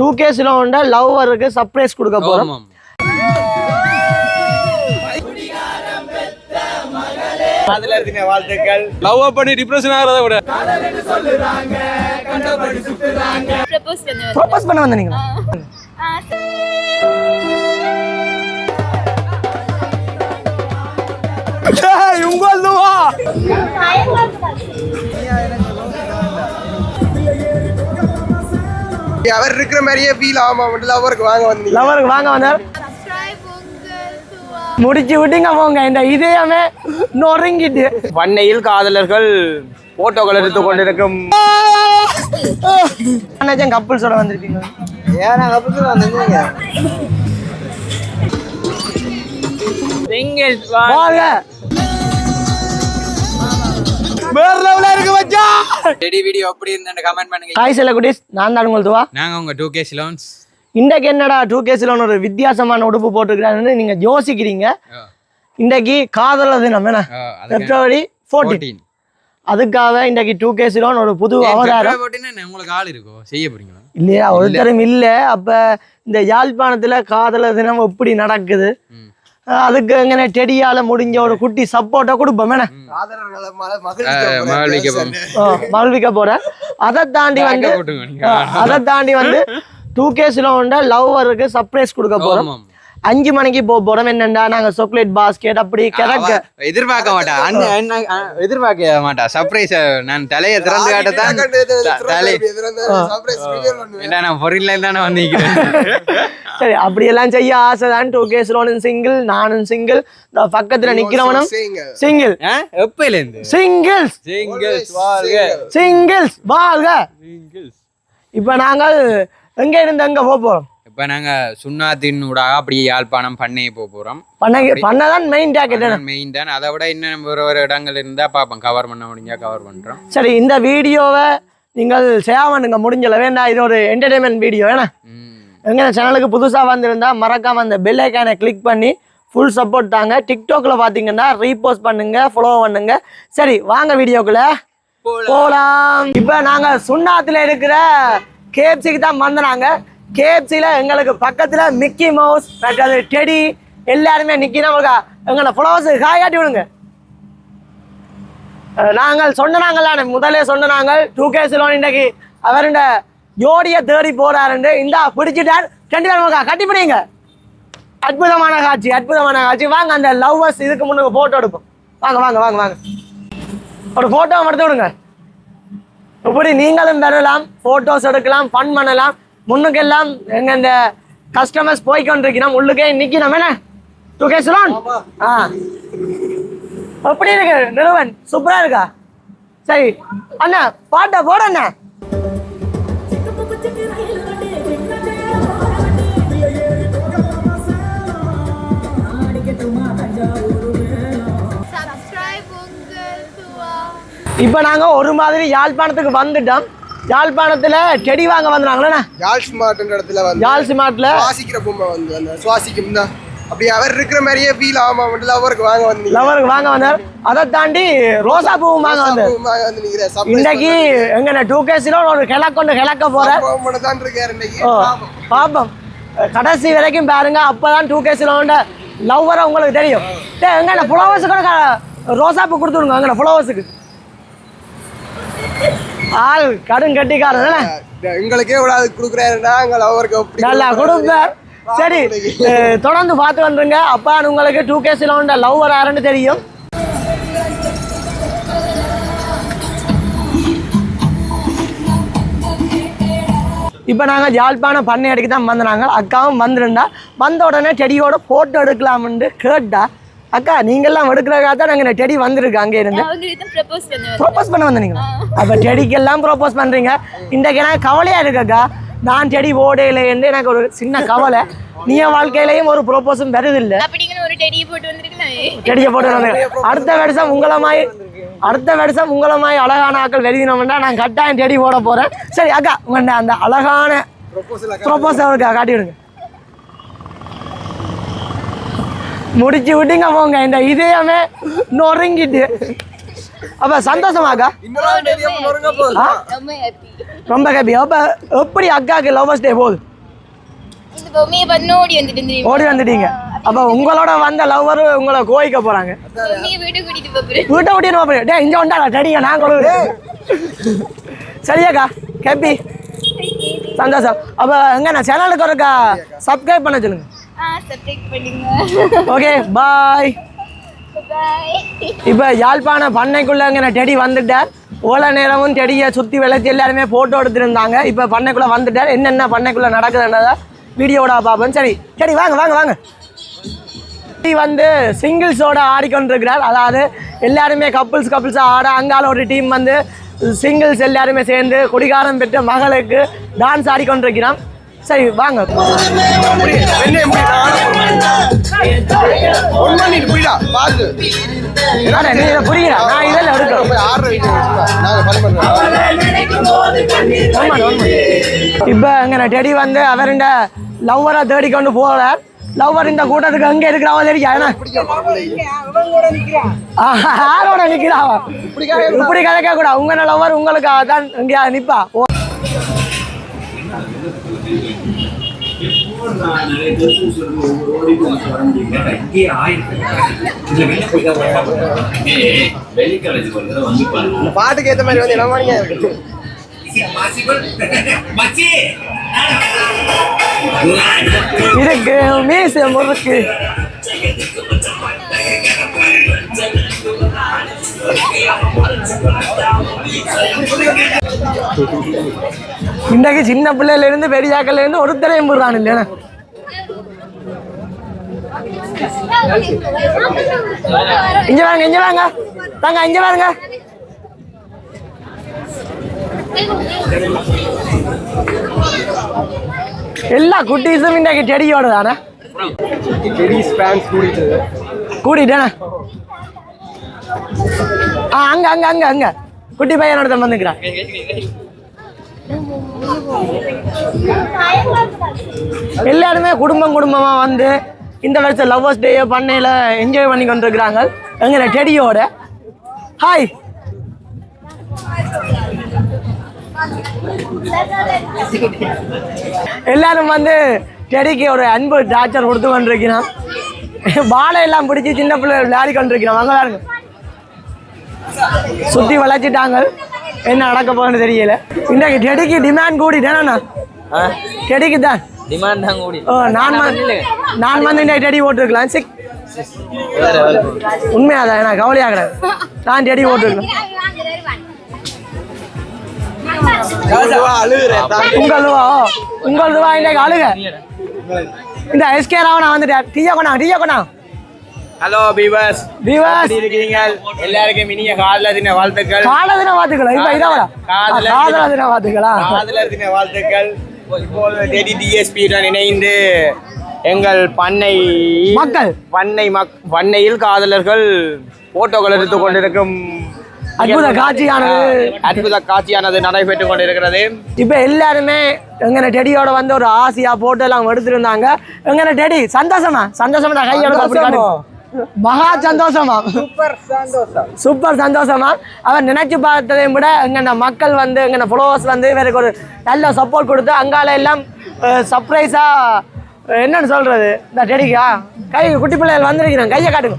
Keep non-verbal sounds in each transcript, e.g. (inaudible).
Two கேஸ்ல உண்ட லவ்வருக்கு surprise கொடுக்க போறோம். ஆமாம் லவ் பண்ணி டிப்ரெஷன் ஆகிறத விட. ப்ரப்போஸ் பண்ண ப்ரோபோஸ் பண்ண அவர் இருக்கிற மாதிரியே ஃபீல் ஆமா மட்டும் அவருக்கு வாங்க வந்தீங்க. லவருக்கு வாங்க வந்தார். முடிச்சு விட்டுங்க போங்க இந்த இதயமே நொறுங்கிட்டு. பண்ணையில் காதலர்கள் போட்டோக்கள் எடுத்து கொண்டிருக்கும். அண்ணாச்சும் கப்பல்ஸோட வந்திருக்கீங்க. ஏன் வேற லெவலா இருக்கு ரெடி வீடியோ எப்படி இருந்தேன்னு கமெண்ட் பண்ணுங்க. ஹாய் செல்ல குட்டீஸ் நான் தான் உங்களுக்கு வா நாங்க உங்க டூ கே சிலோன்ஸ் இன்றைக்கு என்னடா டூ கேஸில் ஒரு வித்தியாசமான உடுப்பு போட்டிருக்கிறாருன்னு நீங்க யோசிக்கிறீங்க. இன்றைக்கு காதலர் தினம் என்ன? பிப்ரவரி ஃபோர்டீன் அதுக்காக இன்றைக்கு டூ கேஸில் ஒரு புது அவதாரம். உங்களுக்கு ஆள் இருக்கோ? செய்ய போறீங்களா? இல்லையா ஒருத்தரும் இல்லை. அப்ப இந்த யாழ்ப்பாணத்துல காதலர் தினம் எப்படி நடக்குது? அதுக்கு எങ്ങനെ டெடியால முடிஞ்ச ஒரு குட்டி சப்போர்ட்டா கொடுப்போம். என்ன? மகிழ்விக்க போறேன். அதை தாண்டி வந்து அதை தாண்டி வந்து டூ கேஸ்ல உண்ட லவ்வருக்கு சர்ப்ரைஸ் கொடுக்க போறோம். அஞ்சு மணிக்கு போக போறோம் என்னண்டா? நாங்க சாக்லேட் பாஸ்கெட் அப்படி கிடக்க. எதிர்பார்க்க மாட்டா. அண்ணன் அண்ணன், அஹ், எதிர்பார்க்க மாட்டா. சர்ப்ரைஸ் நான் தலையை திறந்து காட்டத்தான் தலை. நான் பொருள்ல தானே வந்திருக்கிறேன்? (laughs) சரி அப்படியெல்லாம் செய்ய ஆசை தான் டூ கேஸ்ல சிங்கிள் நானும் சிங்கிள் இந்த பக்கத்துல நிக்கிறவனும் சிங்கிள்? எப்பையில இருந்து சிங்கிள்ஸ் சிங்கிள்ஸ் வாழ்க. சிங்கிள்ஸ் வாழ்க. இப்ப நாங்கள் எங்க இருந்து எங்க போக போறோம்? இப்ப நாங்க சுண்ணாத்தின் ஊடாக அப்படியே யாழ்ப்பாணம் பண்ணையை போக போறோம். பண்ண பண்ணதான் மெயின் டாக்கெட் மெயின் தான். அதை விட இன்னும் ஒரு ஒரு இடங்கள் இருந்தா பாப்போம் கவர் பண்ண முடிஞ்சா கவர் பண்றோம். சரி இந்த வீடியோவை நீங்கள் பண்ணுங்க முடிஞ்சல வேண்டாம் இது ஒரு என்டர்டைன்மெண்ட் வீடியோ வேணா ம். எங்க சேனலுக்கு புதுசா வந்திருந்தா மறக்காம அந்த பெல் ஐக்கானை கிளிக் பண்ணி ஃபுல் சப்போர்ட் தாங்க. டிக்டாக்ல பாத்தீங்கன்னா ரீபோஸ்ட் பண்ணுங்க ஃபாலோ பண்ணுங்க. சரி வாங்க வீடியோக்குள்ள. போலாம். இப்போ நாங்க சுண்ணாத்துல இருக்கிற கேஎஃப்சிக்கு தான் வந்தனாங்க கேஎஃப்சியில் எங்களுக்கு பக்கத்துல மிக்கி மவுஸ் மற்றது டெடி எல்லாருமே நிக்கி எங்களை எங்களோட ஃபாலோவர்ஸ் காயாட்டி விடுங்க. நாங்கள் சொன்னாங்கல்ல முதலே சொன்னாங்க டூ கே சிலோன் இன்னைக்கு அவருடைய ஜோடிய தேடி போறாருண்டு இந்தா பிடிச்சிட்டார். ரெண்டு பேரும் கட்டி பிடிங்க. அற்புதமான காட்சி அற்புதமான காட்சி. வாங்க அந்த லவ்வர்ஸ் இதுக்கு முன்னுக்கு போட்டோ எடுப்போம். வாங்க வாங்க வாங்க வாங்க. ஒரு போட்டோ எடுத்து விடுங்க இப்படி நீங்களும் பெறலாம் போட்டோஸ் எடுக்கலாம் ஃபன் பண்ணலாம். முன்னுக்கெல்லாம் எங்க இந்த கஸ்டமர்ஸ் போய் கொண்டிருக்கிறோம் உள்ளுக்கே நிக்கணும் என்ன? டூ கே சிலோன் ஆ. எப்படி இருக்கு நிறுவன்? சூப்பரா இருக்கா? சரி. அண்ணா பாட்டை போட அண்ணா. சப்ஸ்கிரைப் உங்கள் துவா. இப்போ நாங்க ஒரு மாதிரி யாழ்ப்பாணத்துக்கு வந்துட்டோம். யாழ்ப்பாணத்துல செடி வாங்க வந்துறாங்களே யாழ் ஸ்மார்ட்ன்ற இடத்துல வந்து யாழ் சிமாட்ல சுவாசிக்கிற பொம்மை வந்து அந்த சுவாசிக்கும் தான் அப்படி அவர் இருக்கிற மாதிரியே ஃபீல் ஆமா மட்டும் அவருக்கு வாங்க வந்தீங்க. லவருக்கு வாங்க வந்தார். அதை தாண்டி ரோசா பூவும் வாங்க வந்தார். வந்து இன்னைக்கு எங்க டூ கேஸில ஒரு கிழக்கு கொண்டு கிழக்க போற சர்ப்ரைஸ் தான் இருக்காரு இன்னைக்கு. பாப்போம் கடைசி வரைக்கும் பாருங்க அப்பதான் டூ கேஸில் உண்ட லவ்வரை உங்களுக்கு தெரியும். எங்க ஃப்ளவர்ஸ் கூட க- ரோசாப்பூ கொடுத்துருங்க எங்க ஃப்ளவர்ஸுக்கு ஆள் கடும் கட்டிக்காரன்? எங்களுக்கே விடாது கொடுக்குறாருன்னா அங்கே அவருக்கு அப்படி நல்லா கொடுப்பார்? சரி தொடர்ந்து பார்த்து வந்துருங்க. அப்பா உங்களுக்கு டூ கேஸில் உண்ட லவ் வராருன்னு தெரியும். இப்போ நாங்கள் யாழ்ப்பாணம் பண்ணை அடிக்க தான் வந்தாங்க அக்காவும் வந்திருந்தா வந்த உடனே செடியோட ஃபோட்டோ எடுக்கலாம்னு கேட்டா அக்கா நீங்கெல்லாம் எடுக்கிறதுக்காக தான் நாங்கள் டெடி வந்திருக்கு அங்கே இருந்து. ப்ரப்போஸ் பண்ண ப்ரோபோஸ் பண்ண வந்தீங்களா அப்போ செடிக்கெல்லாம் ப்ரோபோஸ் பண்ணுறீங்க இன்றைக்கு எனக்கு கவலையாக இருக்குக்கா நான் செடி ஓடையிலேன்னு எனக்கு ஒரு சின்ன கவலை. நீ என் வாழ்க்கையிலையும் ஒரு ப்ரோபோஸும் வருதில்லை டெடியை போட்டு வந்திருக்கலாம்? செடியை போட்டு வந்தீங்க அடுத்த வருஷம் உங்களமாய் அடுத்த வருஷம் உங்களமாய் அழகான ஆக்கள் வெறிதினோம்னா நான் கட்டாயம் செடி போட போகிறேன் சரி அக்கா உங்கள்ட்ட அந்த அழகான இருக்கா காட்டி விடுங்க முடிச்சு விட்டுங்க போங்க. இந்த இதயமே நொறுங்கிட்டு. அப்ப சந்தோஷமாக்கா? ரொம்ப ஹாப்பி அப்ப எப்படி அக்காவுக்கு லவ்வர்ஸ் டே போகுது? ஓடி வந்துட்டீங்க. அப்ப உங்களோட வந்த லவ்வர் உங்களை கோயிக்க போறாங்க. வீட்டை விட்டு போறேன் டே இங்க வந்தா டடிங்க நான் கொடு சரியாக்கா ஹாப்பி சந்தோஷம். அப்ப எங்க நான் சேனலுக்கு ஒருக்கா சப்ஸ்கிரைப் பண்ண சொல்லுங்க. சப்ஸ்கிரைப் பண்ணுங்க. ஓகே பாய் இப்போ யாழ்ப்பாண பண்ணைக்குள்ளங்கிற டெடி வந்துட்டார் ஓல நேரமும் டெடியை சுற்றி விளைச்சி எல்லாருமே ஃபோட்டோ எடுத்திருந்தாங்க. இப்போ பண்ணைக்குள்ளே வந்துட்டார் என்னென்ன பண்ணைக்குள்ளே நடக்குதுன்றதா வீடியோட பார்ப்போம். சரி சரி வாங்க வாங்க வாங்க. டெடி வந்து சிங்கிள்ஸோட ஆடிக்கொண்டிருக்கிறார். அதாவது எல்லாருமே கப்புள்ஸ் கப்புள்ஸாக ஆட அங்கால ஒரு டீம் வந்து சிங்கிள்ஸ் எல்லாருமே சேர்ந்து குடிகாரம் பெற்ற மகளுக்கு டான்ஸ் ஆடிக்கொண்டிருக்கிறான் சரி வாங்க. புரியுதா? நான் இதில் எடுக்கிறோம் ஆறு நாங்க பண்ண பண்றோம் இப்போ எங்க டெடி வந்து அவருண்ட லவ்வரை தேடிக்கொண்டு போறார் லவ்வர் இந்த கூட்டத்துக்கு அங்க இருக்கிறாவோ தெரியா என்ன ஆஹா, யாரோட நிக்கிறாவா இப்படி கதைக்க கூட உங்க லவ்வர் உங்களுக்கு தான் இங்க நிப்பா. ஓ இந்த பாட்டுக்கு ஏத்த மாதிரி வந்து என்ன இருக்கு இருக்கு முறுக்கு இன்றைக்கு சின்ன பிள்ளையில இருந்து பெரியாக்கள்ல இருந்து ஒருத்தரையும் போடுறான் இல்லையா? இங்க வாங்க இங்க வாங்க. தாங்க இங்க வாங்க எல்லா குட்டீஸும் இன்றைக்கு செடியோட தானே? கூட்டிட்டேண்ணே ஆ அங்க அங்க அங்க அங்க. குட்டி பையனோட தான் வந்துக்கிறான். எல்லாருமே குடும்பம் குடும்பமாக வந்து இந்த வருஷம் லவ்வர்ஸ் டே பண்ணையில் என்ஜாய் பண்ணி கொண்டிருக்கிறாங்க. எங்க டெடியோட. ஹாய் எல்லாரும் வந்து டெடிக்கு ஒரு அன்பு டார்ச்சர் கொடுத்து கொண்டிருக்கிறான். பாலை எல்லாம் பிடிச்சி சின்ன பிள்ளை விளையாடி கொண்டிருக்கிறான். வாங்க பாருங்க சுற்றி வளைச்சிட்டாங்க என்ன நடக்க போகுதுன்னு தெரியல. இன்றைக்கு டெடிக்கு டிமாண்ட் கூடிட்டேனா டெடிக்கு தான் டிமாண்ட் தான் கூடி. ஓ நான் வந்து நான் வந்து இந்த டெடி ஓட்டுருக்கலாம். சிக். உண்மையாதான் எனக்கு கவலையாகிறேன். நான் டெடி ஓட்டுருக்கலாம். அழுகுறேன் உங்கள் ரூபா உங்கள் ரூபா இன்றைக்கு அழுக. இந்த எஸ்கே ராவணா வந்துட்டார் டீயா கொண்டா டீயா கொண்டா. ஹலோ பீவர்ஸ் விவாஸ் இருக்கீங்க எல்லாருக்கும் இனிய காதல தின வாழ்த்துக்கள். கால தின வாத்துக்களா இப்ப இதான் காதலர் காதல தின வாத்துக்களா காதலர் தின வாழ்த்துக்கள். இப்போது டெடி டிஎஸ்பி உடன் இணைந்து எங்கள் பண்ணை மக்கள். பண்ணை மக் பண்ணையில் காதலர்கள் போட்டோக்கள் எடுத்துக் கொண்டிருக்கும் அற்புத காட்சியானது. அற்புத காட்சியானது நடைபெற்றுக் கொண்டிருக்கிறது. இப்ப எல்லாருமே எங்கன டெடியோட வந்து ஒரு ஆசையா போட்டோ எல்லாம் எடுத்திருந்தாங்க. எங்கன டெடி சந்தோஷமா? சந்தோஷமா கையோட. மகா சந்தோஷமா? சூப்பர் சந்தோஷம். சூப்பர் சந்தோஷமா? அவன் நினைச்சு பார்த்ததையும் விட எங்கன மக்கள் வந்து எங்கன ஃபாலோவர்ஸ் வந்து இவருக்கு ஒரு நல்ல சப்போர்ட் கொடுத்து அங்கால எல்லாம் சர்ப்ரைஸா என்னன்னு சொல்றது? இந்த டெடிக்கா கை குட்டி பிள்ளைகள் வந்திருக்கிறேன் கையை காட்டுங்க.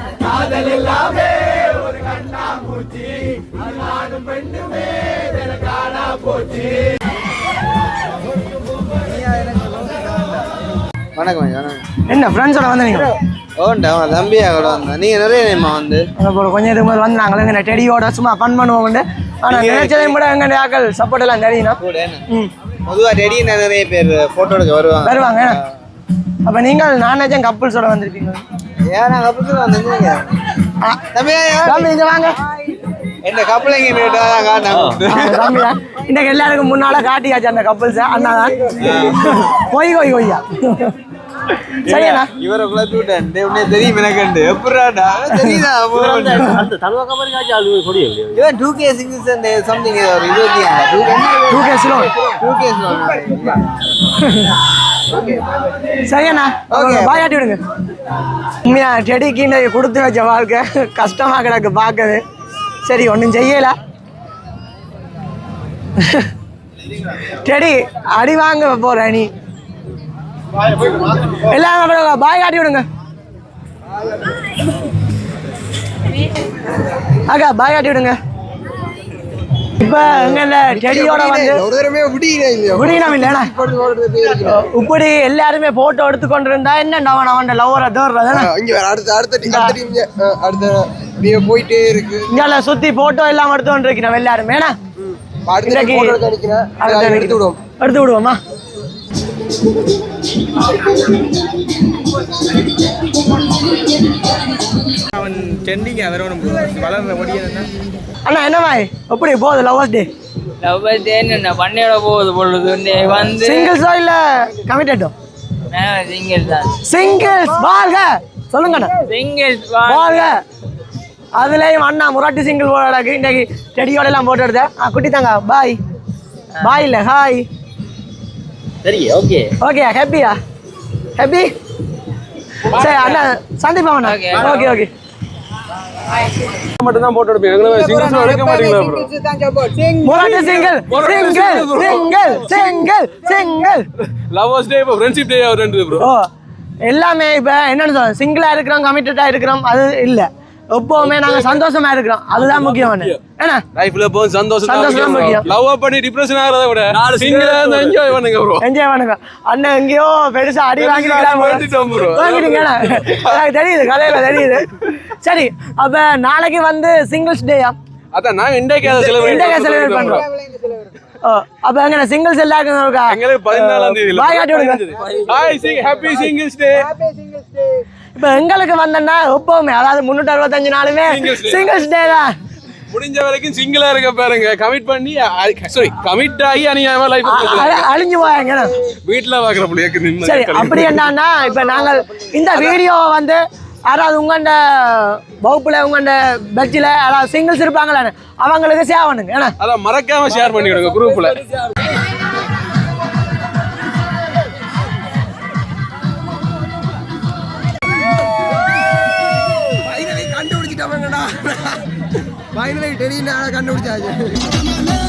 யா யா வணக்கம் ஐயா, வணக்கம். என்ன ஃப்ரெண்ட்ஸோட வந்தீங்க? ஓண்டா அவன் தம்பியா கூட வந்தான். நீங்க நிறைய நேமா வந்து. ஒரு கொஞ்சம் இதுக்கு முதல் வந்தாங்களே எங்க டெடியோட சும்மா ஃபன் பண்ணுவோம் ஆனா நினைச்சதையும் கூட எங்க ஆக்கள் சப்போர்ட் எல்லாம் ம். பொதுவா டெடி நிறைய பேர் போட்டோ எடுக்க வருவாங்க. வருவாங்க. அப்ப நீங்கள் நானாச்சும் கப்புள்ஸோட வந்திருப்பீங்க ஏன் நாங்க அப்படி தம்பியா தம்பி இங்க வாங்க. என்ன கப்பலைங்க இன்னைக்கு எல்லாருக்கும் முன்னால காட்டியாச்சு அந்த கப்புள்ஸ் அண்ணா தான் கொய் கொய் கொய்யா. சரியாண்ணா? இவரை குழப்பி விட்டேன் தெரியும் எப்படாடா (laughs) தெரியுதா அந்த தழுவ கபடி காட்சி அது கொடிய இவன் டூ கே சம்திங் ஒரு இருபத்தி ஆறு. Two K சரியாண்ணா. பாய் ஆட்டி விடுங்க. உண்மையா செடிக்கு இந்த கொடுத்து வச்ச வாழ்க்கை. கஷ்டமாக கிடக்கு பார்க்கறது சரி ஒன்றும் செய்யல. செடி அடி வாங்க போற நீ. எல்லாம் பாய் காட்டி விடுங்க. அக்கா பாய் காட்டி விடுங்க. இப்ப எங்க இந்த செடியோட வந்து விடியினே. இப்படி எல்லாருமே போட்டோ எடுத்துக்கொண்டு இருந்தா என்ன அவன் அவன் லவ்வரை வேற அடுத்த அடுத்த அடுத்த போயிட்டே இருக்கு. இங்கால சுத்தி போட்டோ எல்லாம் எடுத்து கொண்டு இருக்கிறோம் எல்லாருமே ஏன்னா எடுத்து விடுவோம். எடுத்து விடுவோமா? அவன் சென்டிங்க வரணும் வளர்ற ஒடியா அண்ணா என்னவா எப்படி போகுது லவ்வர்ஸ் டே லவ் என்ன பண்ணையோட போகுது பொழுது. வந்து சிங்கிள்ஸோ இல்ல கமிட்டடோ சிங்கிள் தான். சிங்கிள்ஸ் வாழ்க! சொல்லுங்க சிங்கிள்ஸ் வாழ்க. அதுலயும் அண்ணா முராட்டி சிங்கிள் போடாக்கு இன்னைக்கு செடியோட எல்லாம் போட்டோ எடுத்தேன். ஆ குட்டி தாங்க பாய் பாய் இல்ல ஹாய் சரி ஓகே ஓகே ஹாப்பியா ஹாப்பி சரி அண்ணா சந்திப்பா அண்ணா. ஓகே ஓகே மட்டும் தான் போட்டோ எடுப்பீங்க. எங்களை சிங்கிள்ஸ் எடுக்க மாட்டீங்களா bro single single. Single. Single. Single lovers day இப்போ ஃப்ரெண்ட்ஷிப் டே ரெண்டு ப்ரோ எல்லாமே இப்போ என்னன்னு சொல்ல சிங்கிளா இருக்கிறோம் கமிட்டடா இருக்கிறோம் அது இல்ல. எப்பவுமே நாங்க சந்தோஷமா இருக்கிறோம். அதுதான் முக்கியம் என்ன லைஃப்ல போ சந்தோஷம் சந்தோஷம் தான் முக்கியம். லவ் பண்ணி டிப்ரெஷன் ஆகிறத விட சிங்கிளா இருந்தா என்ஜாய் பண்ணுங்க ப்ரோ என்ஜாய் பண்ணுங்க. அண்ணன் எங்கேயோ பெருசா அடி bro. வாங்கிட்டீங்க எனக்கு தெரியுது கலையில தெரியுது. சரி அப்ப நாளைக்கு வந்து சிங்கிள்ஸ் டேயா அதான் நாங்க இன்டேக் அதை இன்றைக்கு செலிப்ரேட் பண்றோம். அப்ப எங்க சிங்கிள்ஸ் எல்லாருக்கும் இருக்கா எங்களுக்கு பதினாலாம் தேதி பாய் காட்டி விடுங்க. Hi sing happy singles day இப்ப எங்களுக்கு வந்தோம்னா எப்பவுமே அதாவது முன்னூத்தி அறுபத்தஞ்சு நாளுமே. சிங்கிள்ஸ் டே தான். முடிஞ்ச வரைக்கும் சிங்கிளா இருக்க பாருங்க. கமிட் பண்ணி சாரி கமிட் ஆகி அநியாயமா லைஃப் அழிஞ்சு போயாங்க வீட்ல பாக்குற புள்ளைக்கு சரி அப்படி என்னன்னா இப்ப நாங்கள் இந்த வீடியோவை வந்து யாராவது உங்கண்ட வகுப்புல உங்கண்ட பெட்சில் யாராவது சிங்கிள்ஸ் இருப்பாங்களே அவங்களுக்கு சேவ் பண்ணுங்க ஏன்னா. அதான் மறக்காம ஷேர் பண்ணி விடுங்க குரூப்ல ஃபைனலி கண்டுபிடிச்சாச்சு.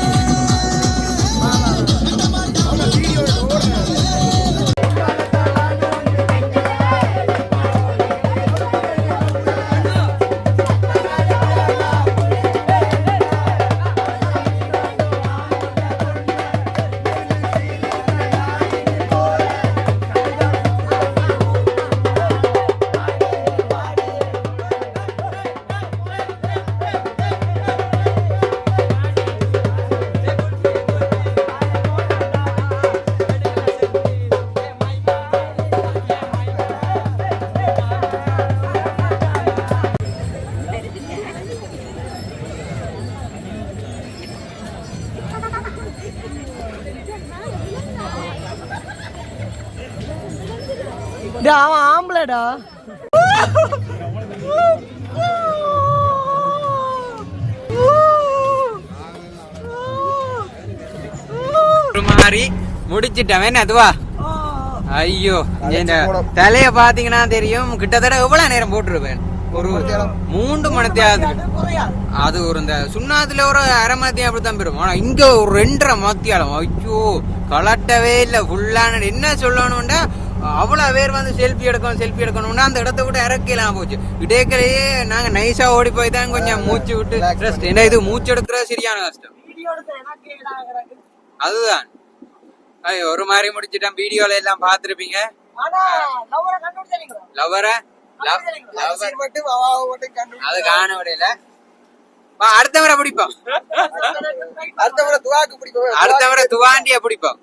டேய், அவன் ஒரு மாதிரி முடிச்சிட்டவன் அதுவா? ஐயோ இந்த தலைய பாத்தீங்கன்னா தெரியும். கிட்டத்தட்ட எவ்வளவு நேரம் போட்டுருவேன் ஒரு மூன்று மணத்தையாவது. அது ஒரு இந்த சுண்ணாத்துல ஒரு அரை மணத்தையும் அப்படித்தான் போயிடும். ஆனா இங்க ஒரு ரெண்டரை மத்தியாலம் ஐயோ கலட்டவே இல்ல. ஃபுல்லான என்ன சொல்லணும்னா அவ்வளவு பேர் வந்து செல்ஃபி எடுக்கணும் செல்ஃபி எடுக்கணும்னா அந்த இடத்த விட்டு இறக்கலாம் போச்சு. இடைக்கலையே நாங்க நைஸா ஓடி போய் தான் கொஞ்சம் மூச்சு விட்டு. ஏன்னா இது மூச்சு எடுக்கிறது சரியான கஷ்டம். அதுதான். ஐயோ, ஒரு மாதிரி முடிச்சிட்டேன். வீடியோல எல்லாம் மட்டும் கண்டுபிடி அது காண விடையில வா, அடுத்த முறை பிடிப்போம். அடுத்த முறை துவாக்கு பிடிப்போம். அடுத்த முறை துவாண்டிய பிடிப்போம்.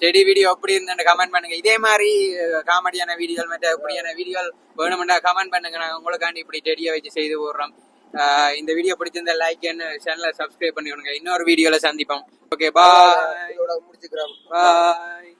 செடி வீடியோ எப்படி இருந்துன்னு கமெண்ட் பண்ணுங்க. இதே மாதிரி காமெடியான வீடியோ மற்ற எப்படியான வீடியோ வேணுமெண்டா கமெண்ட் பண்ணுங்க. நாங்க உங்களுக்காண்டி இப்படி செடியை வச்சு செய்து போடுறோம். இந்த வீடியோ பிடிச்சிருந்தா லைக் சேனலை சப்ஸ்கிரைப் பண்ணிவிடுங்க இன்னொரு வீடியோல சந்திப்போம். Okay bye முடிச்சுக்கிறோம். பாய்